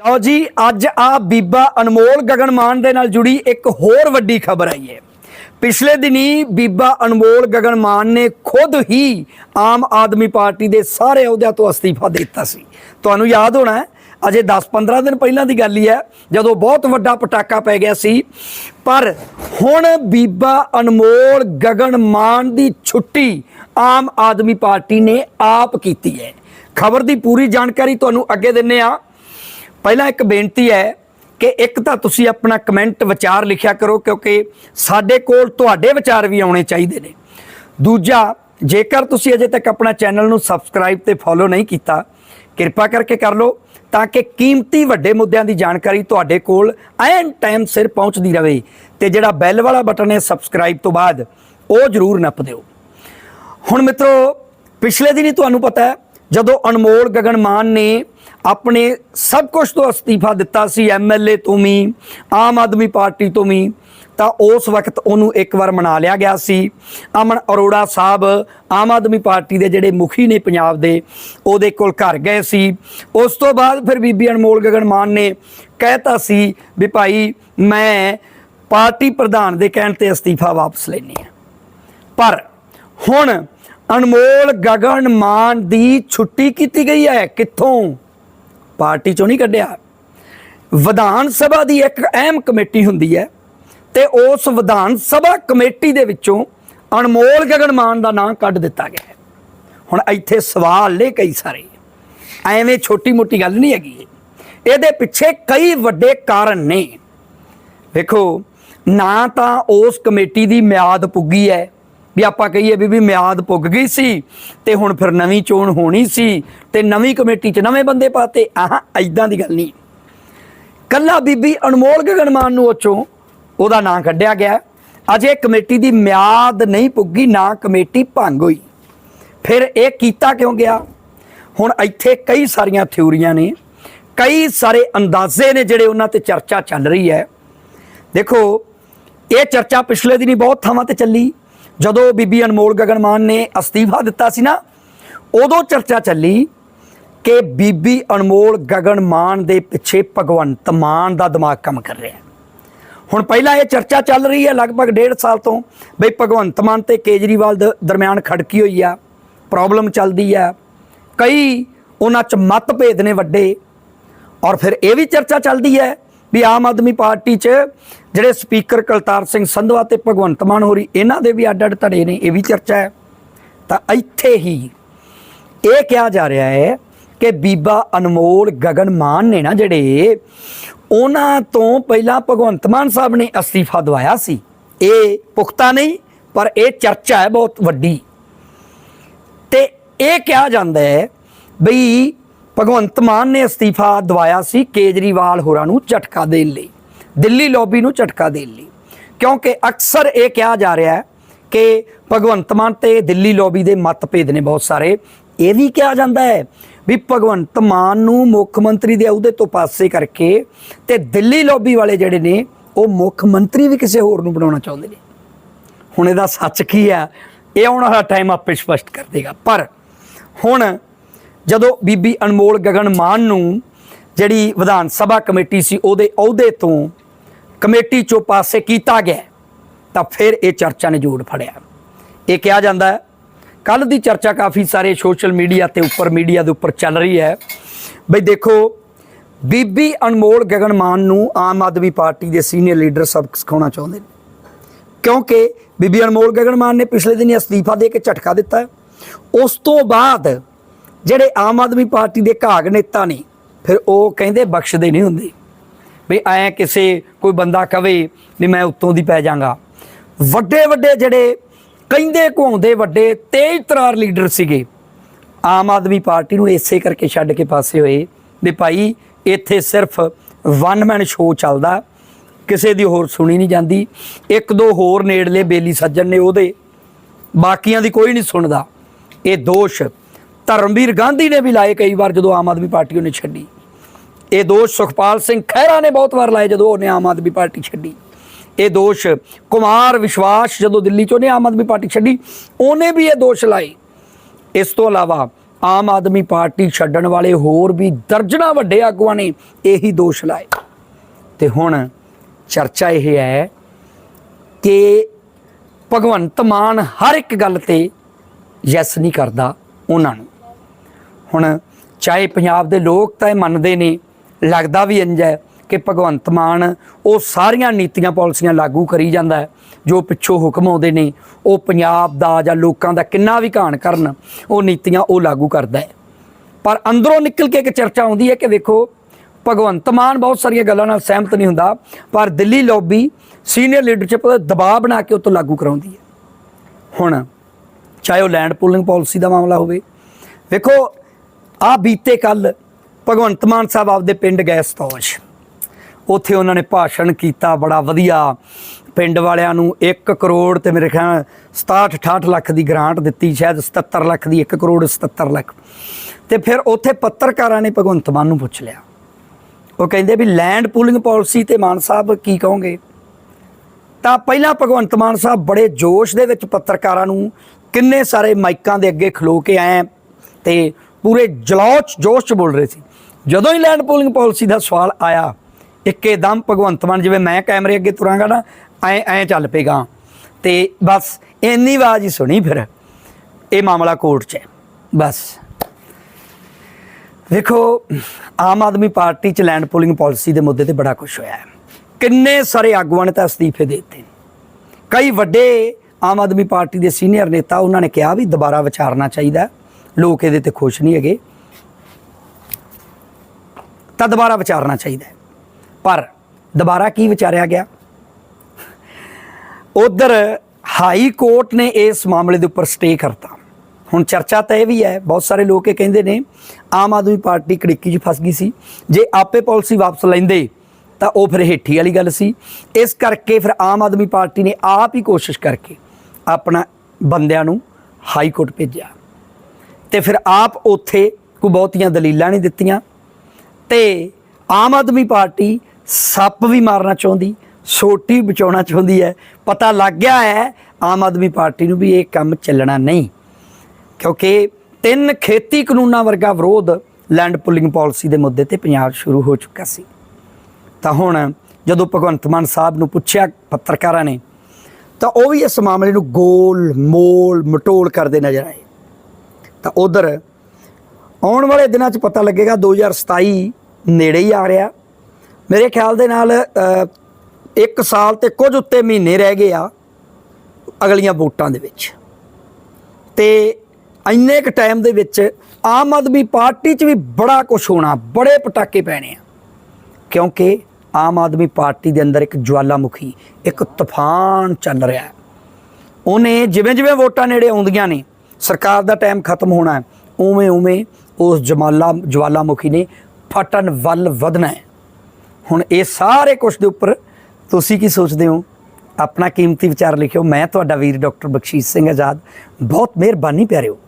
ਲਓ ਜੀ, ਅੱਜ ਆ ਬੀਬਾ ਅਨਮੋਲ ਗਗਨਮਾਨ ਦੇ ਨਾਲ ਜੁੜੀ ਇੱਕ ਹੋਰ ਵੱਡੀ ਖਬਰ ਆਈ ਹੈ। ਪਿਛਲੇ ਦਿਨੀ ਬੀਬਾ ਅਨਮੋਲ ਗਗਨਮਾਨ ਨੇ ਖੁਦ ਹੀ ਆਮ ਆਦਮੀ ਪਾਰਟੀ ਦੇ ਸਾਰੇ ਅਹੁਦਿਆਂ ਤੋਂ ਅਸਤੀਫਾ ਦੇ ਦਿੱਤਾ ਸੀ। ਤੁਹਾਨੂੰ ਯਾਦ ਹੋਣਾ ਹੈ, ਅਜੇ 10-15 ਦਿਨ ਪਹਿਲਾਂ ਦੀ ਗੱਲ ਹੀ ਹੈ, ਜਦੋਂ ਬਹੁਤ ਵੱਡਾ ਪਟਾਕਾ ਪੈ ਗਿਆ ਸੀ। ਪਰ ਹੁਣ ਬੀਬਾ ਅਨਮੋਲ ਗਗਨਮਾਨ ਦੀ ਛੁੱਟੀ ਆਮ ਆਦਮੀ ਪਾਰਟੀ ਨੇ ਆਪ ਕੀਤੀ ਹੈ। ਖਬਰ ਦੀ ਪੂਰੀ ਜਾਣਕਾਰੀ ਤੁਹਾਨੂੰ ਅੱਗੇ ਦਿੰਨੇ ਆ ਪਹਿਲਾਂ ਇੱਕ ਬੇਨਤੀ ਹੈ ਕਿ ਇੱਕ ਤਾਂ ਤੁਸੀਂ ਆਪਣਾ ਕਮੈਂਟ ਵਿਚਾਰ ਲਿਖਿਆ ਕਰੋ, ਕਿਉਂਕਿ ਸਾਡੇ ਕੋਲ ਤੁਹਾਡੇ ਵਿਚਾਰ ਵੀ ਆਉਣੇ ਚਾਹੀਦੇ ਨੇ। ਦੂਜਾ, ਜੇਕਰ ਤੁਸੀਂ ਅਜੇ ਤੱਕ ਆਪਣਾ ਚੈਨਲ ਨੂੰ ਸਬਸਕ੍ਰਾਈਬ ਤੇ ਫੋਲੋ ਨਹੀਂ ਕੀਤਾ, ਕਿਰਪਾ ਕਰਕੇ ਕਰ ਲਓ, ਤਾਂ ਕਿ ਕੀਮਤੀ ਵੱਡੇ ਮੁੱਦਿਆਂ ਦੀ ਜਾਣਕਾਰੀ ਤੁਹਾਡੇ ਕੋਲ ਐਨ ਟਾਈਮ ਸਿਰ ਪਹੁੰਚਦੀ ਰਹੇ ਤੇ ਜਿਹੜਾ ਬੈਲ ਵਾਲਾ ਬਟਨ ਹੈ ਸਬਸਕ੍ਰਾਈਬ ਤੋਂ ਬਾਅਦ, ਉਹ ਜ਼ਰੂਰ ਨੱਪ ਦਿਓ। ਹੁਣ ਮਿੱਤਰੋ, ਪਿਛਲੇ ਦਿਨ ਹੀ ਤੁਹਾਨੂੰ ਪਤਾ ਹੈ, ਜਦੋਂ ਅਨਮੋਲ ਗਗਨ ਮਾਨ ਨੇ ਆਪਣੇ ਸਭ ਕੁਝ ਤੋਂ ਅਸਤੀਫਾ ਦਿੱਤਾ ਸੀ ਐਮਐਲਏ ਤੋਂ ਵੀ, ਆਮ ਆਦਮੀ ਪਾਰਟੀ ਤੋਂ ਵੀ, ਤਾਂ ਉਸ ਵਕਤ ਉਹਨੂੰ ਇੱਕ ਵਾਰ ਮਨਾ ਲਿਆ ਗਿਆ ਸੀ। ਅਮਨ ਅਰੋੜਾ ਸਾਹਿਬ ਆਮ ਆਦਮੀ ਪਾਰਟੀ ਦੇ ਜਿਹੜੇ ਮੁਖੀ ਨੇ ਪੰਜਾਬ ਦੇ, ਉਹਦੇ ਕੋਲ ਘਰ ਗਏ ਸੀ। ਉਸ ਤੋਂ ਬਾਅਦ ਫਿਰ ਬੀਬੀ ਅਨਮੋਲ ਗਗਨ ਮਾਨ ਨੇ ਕਹਿਤਾ ਸੀ ਵੀ ਭਾਈ, ਮੈਂ ਪਾਰਟੀ ਪ੍ਰਧਾਨ ਦੇ ਕਹਿਣ ਤੇ ਅਸਤੀਫਾ ਵਾਪਸ ਲੈਣੀ ਹੈ। ਪਰ ਹੁਣ ਅਨਮੋਲ ਗਗਨ ਮਾਨ ਦੀ ਛੁੱਟੀ ਕੀਤੀ ਗਈ ਹੈ, ਕਿੱਥੋਂ? ਪਾਰਟੀ ਚੋਂ ਨਹੀਂ ਕੱਢਿਆ। ਵਿਧਾਨ ਸਭਾ ਦੀ ਇੱਕ ਅਹਿਮ ਕਮੇਟੀ ਹੁੰਦੀ ਹੈ ਤੇ ਉਸ ਵਿਧਾਨ ਸਭਾ ਕਮੇਟੀ ਦੇ ਵਿੱਚੋਂ ਅਨਮੋਲ ਗਗਨ ਮਾਨ ਦਾ ਨਾਂ ਕੱਢ ਦਿੱਤਾ ਗਿਆ ਹੈ। ਹੁਣ ਇੱਥੇ ਸਵਾਲ ਨੇ ਕਈ ਸਾਰੇ। ਐਵੇਂ ਛੋਟੀ ਮੋਟੀ ਗੱਲ ਨਹੀਂ ਹੈਗੀ। ਇਹਦੇ ਪਿੱਛੇ ਕਈ ਵੱਡੇ ਕਾਰਨ ਨੇ। ਵੇਖੋ, ਨਾ ਤਾਂ ਉਸ ਕਮੇਟੀ ਦੀ ਮਿਆਦ ਪੁੱਗੀ ਹੈ ਵੀ ਆਪਾਂ ਕਹੀਏ ਵੀ ਵੀ ਮਿਆਦ ਪੁੱਗ ਗਈ ਸੀ ਤੇ ਹੁਣ ਫਿਰ ਨਵੀਂ ਚੋਣ ਹੋਣੀ ਸੀ ਤੇ ਨਵੀਂ ਕਮੇਟੀ 'ਚ ਨਵੇਂ ਬੰਦੇ ਪਾਤੇ। ਆਹ ਐਦਾਂ ਦੀ ਗੱਲ ਨਹੀਂ। ਕੱਲਾ ਬੀਬੀ ਅਨਮੋਲ ਗਗਨਮਾਨ ਨੂੰ ਉੱਚੋਂ ਉਹਦਾ ਨਾਂ ਕੱਢਿਆ ਗਿਆ। ਅਜੇ ਕਮੇਟੀ ਦੀ ਮਿਆਦ ਨਹੀਂ ਪੁੱਗੀ, ਨਾ ਕਮੇਟੀ ਭੰਗ ਹੋਈ। ਫਿਰ ਇਹ ਕੀਤਾ ਕਿਉਂ ਗਿਆ? ਹੁਣ ਇੱਥੇ ਕਈ ਸਾਰੀਆਂ ਥਿਊਰੀਆਂ ਨੇ, ਕਈ ਸਾਰੇ ਅੰਦਾਜ਼ੇ ਨੇ ਜਿਹੜੇ ਉਹਨਾਂ ਤੇ ਚਰਚਾ ਚੱਲ ਰਹੀ ਹੈ। ਦੇਖੋ, ਇਹ ਚਰਚਾ ਪਿਛਲੇ ਦਿਨੀ ਬਹੁਤ ਥਾਵਾਂ ਤੇ ਚੱਲੀ। ਜਦੋਂ ਬੀਬੀ ਅਨਮੋਲ ਗਗਨ ਮਾਨ ਨੇ ਅਸਤੀਫਾ ਦਿੱਤਾ ਸੀ ਨਾ, ਉਦੋਂ ਚਰਚਾ ਚੱਲੀ ਕਿ ਬੀਬੀ ਅਨਮੋਲ ਗਗਨ ਮਾਨ ਦੇ ਪਿੱਛੇ ਭਗਵੰਤ ਮਾਨ ਦਾ ਦਿਮਾਗ ਕੰਮ ਕਰ ਰਿਹਾ ਹੁਣ ਪਹਿਲਾਂ ਇਹ ਚਰਚਾ ਚੱਲ ਰਹੀ ਹੈ ਲਗਭਗ ਡੇਢ ਸਾਲ ਤੋਂ, ਬਈ ਭਗਵੰਤ ਮਾਨ ਤੇ ਕੇਜਰੀਵਾਲ ਦੇ, ਦਰਮਿਆਨ ਖੜਕੀ ਹੋਈ ਆ, ਪ੍ਰੋਬਲਮ ਚੱਲਦੀ ਆ, ਕਈ ਉਹਨਾਂ ਚ ਮਤਭੇਦ ਨੇ ਵੱਡੇ, ਔਰ ਫਿਰ ਇਹ ਵੀ ਚਰਚਾ ਚੱਲਦੀ ਹੈ ਵੀ ਆਮ ਆਦਮੀ ਪਾਰਟੀ 'ਚ ਜਿਹੜੇ ਸਪੀਕਰ ਕਲਤਾਰ ਸਿੰਘ ਸੰਧਵਾ ਤੇ ਭਗਵੰਤ ਮਾਨ ਹੋਰੀ, ਇਹਨਾਂ ਦੇ ਵੀ ਅੱਡ ਅੱਡ ਧੜੇ ਨੇ, ਇਹ ਵੀ ਚਰਚਾ ਹੈ। ਤਾਂ ਇੱਥੇ ਹੀ ਇਹ ਕਿਹਾ ਜਾ ਰਿਹਾ ਹੈ ਕਿ ਬੀਬਾ ਅਨਮੋਲ ਗਗਨ ਮਾਨ ਨੇ ਨਾ ਜਿਹੜੇ, ਉਹਨਾਂ ਤੋਂ ਪਹਿਲਾਂ ਭਗਵੰਤ ਮਾਨ ਸਾਹਿਬ ਨੇ ਅਸਤੀਫਾ ਦਵਾਇਆ ਸੀ। ਇਹ ਪੁਖਤਾ ਨਹੀਂ, ਪਰ ਇਹ ਚਰਚਾ ਹੈ ਬਹੁਤ ਵੱਡੀ। ਤੇ ਇਹ ਕਿਹਾ ਜਾਂਦਾ ਹੈ ਬਈ ਭਗਵੰਤ ਮਾਨ ਨੇ ਅਸਤੀਫਾ ਦਵਾਇਆ ਸੀ ਕੇਜਰੀਵਾਲ ਹੋਰਾਂ ਨੂੰ ਝਟਕਾ ਦੇਣ ਲਈ। ਦਿੱਲੀ ਲੌਬੀ ਨੂੰ ਝਟਕਾ ਦੇਣ ਲਈ। ਕਿਉਂਕਿ ਅਕਸਰ ਇਹ ਕਿਹਾ ਜਾ ਰਿਹਾ ਹੈ ਕਿ ਭਗਵੰਤ ਮਾਨ ਤੇ ਦਿੱਲੀ ਲੌਬੀ ਦੇ ਮਤਭੇਦ ਨੇ ਬਹੁਤ ਸਾਰੇ। ਇਹ ਵੀ ਕਿਹਾ ਜਾਂਦਾ ਹੈ ਵੀ ਭਗਵੰਤ ਮਾਨ ਨੂੰ ਮੁੱਖ ਮੰਤਰੀ ਦੇ ਅਹੁਦੇ ਤੋਂ ਪਾਸੇ ਕਰਕੇ ਤੇ ਦਿੱਲੀ ਲੌਬੀ ਵਾਲੇ ਜਿਹੜੇ ਨੇ, ਉਹ ਮੁੱਖ ਮੰਤਰੀ ਵੀ ਕਿਸੇ ਹੋਰ ਨੂੰ ਬਣਾਉਣਾ ਚਾਹੁੰਦੇ ਨੇ। ਹੁਣ ਇਹਦਾ ਸੱਚ ਕੀ ਹੈ ਇਹ ਆਉਣ ਵਾਲਾ ਟਾਈਮ ਆਪੇ ਸਪਸ਼ਟ ਕਰ ਦੇਗਾ। ਪਰ ਹੁਣ ਜਦੋਂ ਬੀਬੀ ਅਨਮੋਲ ਗਗਨ ਮਾਨ ਨੂੰ ਜਿਹੜੀ ਵਿਧਾਨ ਸਭਾ ਕਮੇਟੀ ਸੀ, ਉਹਦੇ ਅਹੁਦੇ ਤੋਂ ਕਮੇਟੀ ਚੋਂ ਪਾਸੇ ਕੀਤਾ ਗਿਆ ਤਾਂ ਫਿਰ ਇਹ ਚਰਚਾ ਨੇ ਜੋੜ ਫੜਿਆ। ਇਹ ਕਿਹਾ ਜਾਂਦਾ ਹੈ ਕੱਲ ਦੀ ਚਰਚਾ ਕਾਫੀ ਸਾਰੇ ਸੋਸ਼ਲ ਮੀਡੀਆ ਤੇ ਉੱਪਰ ਮੀਡੀਆ ਦੇ ਉੱਪਰ ਚੱਲ ਰਹੀ ਹੈ। ਬਈ ਦੇਖੋ, ਬੀਬੀ ਅਨਮੋਲ ਗਗਨ ਮਾਨ ਨੂੰ ਆਮ ਆਦਮੀ ਪਾਰਟੀ ਦੇ ਸੀਨੀਅਰ ਲੀਡਰ ਸਬਕ ਸਿਖਾਉਣਾ ਚਾਹੁੰਦੇ ਨੇ। ਕਿਉਂਕਿ ਬੀਬੀ ਅਨਮੋਲ ਗਗਨ ਮਾਨ ਨੇ ਪਿਛਲੇ ਦਿਨੀ ਅਸਤੀਫਾ ਦੇ ਕੇ ਝਟਕਾ ਦਿੱਤਾ ਉਸ ਤੋਂ ਬਾਅਦ ਜਿਹੜੇ ਆਮ ਆਦਮੀ ਪਾਰਟੀ ਦੇ ਘਾਗ ਨੇਤਾ ਨੇ, ਫਿਰ ਉਹ ਕਹਿੰਦੇ ਬਖਸ਼ਦੇ ਨਹੀਂ ਹੁੰਦੇ। ਵੀ ਐ ਕਿਸੇ ਕੋਈ ਬੰਦਾ ਕਵੇ ਵੀ ਮੈਂ ਉੱਤੋਂ ਦੀ ਪੈ ਜਾਗਾ। ਵੱਡੇ ਵੱਡੇ ਜਿਹੜੇ ਕਹਿੰਦੇ ਘੁੰਮਦੇ ਵੱਡੇ ਤੇਜ਼ ਤਰਾਰ ਲੀਡਰ ਸੀਗੇ, ਆਮ ਆਦਮੀ ਪਾਰਟੀ ਨੂੰ ਇਸੇ ਕਰਕੇ ਛੱਡ ਕੇ ਪਾਸੇ ਹੋਏ ਵੀ ਭਾਈ ਇੱਥੇ ਸਿਰਫ ਵਨ ਮੈਨ ਸ਼ੋਅ ਚੱਲਦਾ, ਕਿਸੇ ਦੀ ਹੋਰ ਸੁਣੀ ਨਹੀਂ ਜਾਂਦੀ, ਇੱਕ ਦੋ ਹੋਰ ਨੇੜਲੇ ਬੇਲੀ ਸੱਜਣ ਨੇ ਉਹਦੇ, ਬਾਕੀਆਂ ਦੀ ਕੋਈ ਨਹੀਂ ਸੁਣਦਾ। ਇਹ ਦੋਸ਼ ਧਰਮਵੀਰ ਗਾਂਧੀ ਨੇ ਵੀ ਲਾਏ ਕਈ ਵਾਰ ਜਦੋਂ ਆਮ ਆਦਮੀ ਪਾਰਟੀ ਉਹਨੇ ਛੱਡੀ। ਇਹ ਦੋਸ਼ ਸੁਖਪਾਲ ਸਿੰਘ ਖਹਿਰਾ ਨੇ ਬਹੁਤ ਵਾਰ ਲਾਏ ਜਦੋਂ ਉਹਨੇ ਆਮ ਆਦਮੀ ਪਾਰਟੀ ਛੱਡੀ। ਇਹ ਦੋਸ਼ ਕੁਮਾਰ ਵਿਸ਼ਵਾਸ ਜਦੋਂ ਦਿੱਲੀ ਚੋਂ ਨੇ ਆਮ ਆਦਮੀ ਪਾਰਟੀ ਛੱਡੀ, ਉਹਨੇ ਵੀ ਇਹ ਦੋਸ਼ ਲਾਏ। ਇਸ ਤੋਂ ਇਲਾਵਾ ਆਮ ਆਦਮੀ ਪਾਰਟੀ ਛੱਡਣ ਵਾਲੇ ਹੋਰ ਵੀ ਦਰਜਨਾ ਵੱਡੇ ਆਗੂਆਂ ਨੇ ਇਹੀ ਦੋਸ਼ ਲਾਏ। ਤੇ ਹੁਣ ਚਰਚਾ ਇਹ ਹੈ ਕਿ ਭਗਵੰਤ ਮਾਨ ਹਰ ਇੱਕ ਗੱਲ ਤੇ ਯੈਸ ਨਹੀਂ ਕਰਦਾ ਉਹਨਾਂ ਨੂੰ। ਹੁਣ ਚਾਹੇ ਪੰਜਾਬ ਦੇ ਲੋਕ ਤਾਂ ਇਹ ਮੰਨਦੇ ਨੇ ਲੱਗਦਾ ਵੀ ਇੰਜ ਹੈ ਕਿ ਭਗਵੰਤ ਮਾਨ ਉਹ ਸਾਰੀਆਂ ਨੀਤੀਆਂ, ਪਾਲਿਸੀਆਂ ਲਾਗੂ ਕਰੀ ਜਾਂਦਾ ਹੈ। ਜੋ ਪਿੱਛੋਂ ਹੁਕਮ ਆਉਂਦੇ ਨੇ, ਉਹ ਪੰਜਾਬ ਦਾ ਜਾਂ ਲੋਕਾਂ ਦਾ ਕਿੰਨਾ ਵੀ ਘਾਣ ਕਰਨ, ਉਹ ਨੀਤੀਆਂ ਉਹ ਲਾਗੂ ਕਰਦਾ ਹੈ। ਪਰ ਅੰਦਰੋਂ ਨਿਕਲ ਕੇ ਇੱਕ ਚਰਚਾ ਆਉਂਦੀ ਹੈ ਕਿ ਵੇਖੋ, ਭਗਵੰਤ ਮਾਨ ਬਹੁਤ ਸਾਰੀਆਂ ਗੱਲਾਂ ਨਾਲ ਸਹਿਮਤ ਨਹੀਂ ਹੁੰਦਾ, ਪਰ ਦਿੱਲੀ ਲੌਬੀ ਸੀਨੀਅਰ ਲੀਡਰਸ਼ਿਪ ਦਾ ਦਬਾਅ ਬਣਾ ਕੇ ਉਹ ਤੋਂ ਲਾਗੂ ਕਰਾਉਂਦੀ ਹੈ। ਹੁਣ ਚਾਹੇ ਉਹ ਲੈਂਡ ਪੂਲਿੰਗ ਪਾਲਿਸੀ ਦਾ ਮਾਮਲਾ ਹੋਵੇ, ਵੇਖੋ ਆ ਬੀਤੇ ਕੱਲ ਭਗਵੰਤ ਮਾਨ ਸਾਹਿਬ ਆਪਦੇ ਪਿੰਡ ਗਏ ਸਤੌਜ। ਉੱਥੇ ਉਹਨਾਂ ਨੇ ਭਾਸ਼ਣ ਕੀਤਾ, ਬੜਾ ਵਧੀਆ। ਪਿੰਡ ਵਾਲਿਆਂ ਨੂੰ 1 ਕਰੋੜ ਤੇ ਮੇਰੇ ਖਿਆਲ 67 68 ਲੱਖ ਦੀ ਗ੍ਰਾਂਟ ਦਿੱਤੀ, ਸ਼ਾਇਦ 77 ਲੱਖ ਦੀ 1 ਕਰੋੜ 77 ਲੱਖ। ਤੇ ਫਿਰ ਉੱਥੇ ਪੱਤਰਕਾਰਾਂ ਨੇ ਭਗਵੰਤ ਮਾਨ ਨੂੰ ਪੁੱਛ ਲਿਆ। ਉਹ ਕਹਿੰਦੇ ਵੀ ਲੈਂਡ ਪੂਲਿੰਗ ਪਾਲਿਸੀ ਤੇ ਮਾਨ ਸਾਹਿਬ ਕੀ ਕਹੋਗੇ? ਤਾਂ ਪਹਿਲਾਂ ਭਗਵੰਤ ਮਾਨ ਸਾਹਿਬ ਬੜੇ ਜੋਸ਼ ਦੇ ਵਿੱਚ ਪੱਤਰਕਾਰਾਂ ਨੂੰ ਕਿੰਨੇ ਸਾਰੇ ਮਾਈਕਾਂ ਦੇ ਅੱਗੇ ਖਲੋ ਕੇ ਆਏ ਤੇ ਪੂਰੇ ਜਲੋਚ ਜੋਸ਼ ਚ ਬੋਲ ਰਹੇ ਸੀ। ਜਦੋਂ ਹੀ ਲੈਂਡ ਪੂਲਿੰਗ ਪਾਲਿਸੀ ਦਾ ਸਵਾਲ ਆਇਆ ਇੱਕੇਦਮ ਭਗਵੰਤ ਮਾਨ ਜਿਵੇਂ ਮੈਂ ਕੈਮਰੇ ਅੱਗੇ ਤੁਰਾਂਗਾ ਨਾ, ਐ ਐ ਚੱਲ ਪੇਗਾ ਤੇ ਬਸ ਇੰਨੀ ਆਵਾਜ਼ ਹੀ ਸੁਣੀ ਫਿਰ, ਇਹ ਮਾਮਲਾ ਕੋਰਟ 'ਚ ਹੈ। ਬਸ। ਵੇਖੋ, ਆਮ ਆਦਮੀ ਪਾਰਟੀ ਚ ਲੈਂਡ ਪੂਲਿੰਗ ਪਾਲਿਸੀ ਦੇ ਮੁੱਦੇ ਤੇ ਬੜਾ ਕੁਝ ਹੋਇਆ ਹੈ। ਕਿੰਨੇ ਸਾਰੇ ਆਗੂਆਂ ਨੇ ਤਾਂ ਅਸਤੀਫੇ ਦੇ ਦਿੱਤੇ। ਕਈ ਵੱਡੇ ਆਮ ਆਦਮੀ ਪਾਰਟੀ ਦੇ ਸੀਨੀਅਰ ਨੇਤਾ, ਉਹਨਾਂ ਨੇ ਕਿਹਾ ਵੀ ਦੁਬਾਰਾ ਵਿਚਾਰਨਾ ਚਾਹੀਦਾ ਲੋਕ ਇਹਦੇ ਤੇ ਖੁਸ਼ ਨਹੀਂ ਹੈਗੇ। ਤਾਂ ਦੁਬਾਰਾ ਵਿਚਾਰਨਾ ਚਾਹੀਦਾ ਪਰ ਦੁਬਾਰਾ ਕੀ ਵਿਚਾਰਿਆ ਗਿਆ? ਉਧਰ ਹਾਈ ਕੋਰਟ ਨੇ ਇਸ ਮਾਮਲੇ ਦੇ ਉੱਪਰ ਸਟੇ ਕਰਤਾ। ਹੁਣ ਚਰਚਾ ਤਾਂ ਇਹ ਵੀ ਹੈ, ਬਹੁਤ ਸਾਰੇ ਲੋਕ ਇਹ ਕਹਿੰਦੇ ਨੇ, ਆਮ ਆਦਮੀ ਪਾਰਟੀ ਕੜਿੱਕੀ 'ਚ ਫਸ ਗਈ ਸੀ। ਜੇ ਆਪੇ ਪਾਲਿਸੀ ਵਾਪਸ ਲੈਂਦੇ, ਤਾਂ ਉਹ ਫਿਰ ਹੇਠੀ ਵਾਲੀ ਗੱਲ ਸੀ। ਇਸ ਕਰਕੇ ਫਿਰ ਆਮ ਆਦਮੀ ਪਾਰਟੀ ਨੇ ਆਪ ਹੀ ਕੋਸ਼ਿਸ਼ ਕਰਕੇ ਆਪਣਾ ਬੰਦਿਆਂ ਨੂੰ ਹਾਈ ਕੋਰਟ ਭੇਜਿਆ। ਤੇ ਫਿਰ ਆਪ ਉੱਥੇ ਕੋਈ ਬਹੁਤੀਆਂ ਦਲੀਲਾਂ ਨਹੀਂ ਦਿੱਤੀਆਂ। ਤੇ ਆਮ ਆਦਮੀ ਪਾਰਟੀ ਸੱਪ ਵੀ ਮਾਰਨਾ ਚਾਹੁੰਦੀ, ਸੋਟੀ ਬਚਾਉਣਾ ਚਾਹੁੰਦੀ ਹੈ। ਪਤਾ ਲੱਗ ਗਿਆ ਹੈ, ਆਮ ਆਦਮੀ ਪਾਰਟੀ ਨੂੰ ਵੀ ਇਹ ਕੰਮ ਚੱਲਣਾ ਨਹੀਂ। ਕਿਉਂਕਿ ਤਿੰਨ ਖੇਤੀ ਕਾਨੂੰਨਾਂ ਵਰਗਾ ਵਿਰੋਧ ਲੈਂਡ ਪੁਲਿੰਗ ਪਾਲਿਸੀ ਦੇ ਮੁੱਦੇ ਤੇ ਪੰਜਾਬ ਸ਼ੁਰੂ ਹੋ ਚੁੱਕਾ ਸੀ। ਤਾਂ ਹੁਣ ਜਦੋਂ ਭਗਵੰਤ ਮਾਨ ਸਾਹਿਬ ਨੂੰ ਪੁੱਛਿਆ ਪੱਤਰਕਾਰਾਂ ਨੇ, ਤਾਂ ਉਹ ਵੀ ਇਸ ਮਾਮਲੇ ਨੂੰ ਗੋਲ, ਮੋਲ, ਮਟੋਲ ਕਰਦੇ ਨਜ਼ਰ ਆਏ। ਤਾਂ ਉਧਰ ਆਉਣ ਵਾਲੇ ਦਿਨਾਂ 'ਚ ਪਤਾ ਲੱਗੇਗਾ 2027 ਨੇੜੇ ਹੀ ਆ ਰਿਹਾ। ਮੇਰੇ ਖਿਆਲ ਦੇ ਨਾਲ ਇੱਕ ਸਾਲ ਤੇ ਕੁਝ ਉੱਤੇ ਮਹੀਨੇ ਰਹਿ ਗਏ ਆ ਅਗਲੀਆਂ ਵੋਟਾਂ ਦੇ ਵਿੱਚ। ਤੇ ਇੰਨੇ ਕੁ ਟਾਈਮ ਦੇ ਵਿੱਚ ਆਮ ਆਦਮੀ ਪਾਰਟੀ 'ਚ ਵੀ ਬੜਾ ਕੁਝ ਹੋਣਾ, ਬੜੇ ਪਟਾਕੇ ਪੈਣੇ ਆ। ਕਿਉਂਕਿ ਆਮ ਆਦਮੀ ਪਾਰਟੀ ਦੇ ਅੰਦਰ ਇੱਕ ਜਵਾਲਾਮੁਖੀ ਇੱਕ ਤੂਫਾਨ ਚੱਲ ਰਿਹਾ ਹੈ। ਉਹਨੇ ਜਿਵੇਂ ਜਿਵੇਂ ਵੋਟਾਂ ਨੇੜੇ ਆਉਂਦੀਆਂ ਨੇ, ਸਰਕਾਰ ਦਾ ਟਾਈਮ ਖਤਮ ਹੋਣਾ ਹੈ, ਉਵੇਂ ਉਵੇਂ ਉਸ ਜਮਾਲਾ ਜਵਾਲਾਮੁਖੀ ਨੇ ਫਟਣ ਵੱਲ ਵਧਣਾ ਹੈ। ਹੁਣ ਇਹ ਸਾਰੇ ਕੁਝ ਦੇ ਉੱਪਰ ਤੁਸੀਂ ਕੀ ਸੋਚਦੇ ਹੋ? ਆਪਣਾ ਕੀਮਤੀ ਵਿਚਾਰ ਲਿਖਿਓ। ਮੈਂ ਤੁਹਾਡਾ ਵੀਰ ਡਾਕਟਰ ਬਖਸ਼ੀਸ਼ ਸਿੰਘ ਆਜ਼ਾਦ। ਬਹੁਤ ਮਿਹਰਬਾਨੀ ਪਿਆਰਿਓ।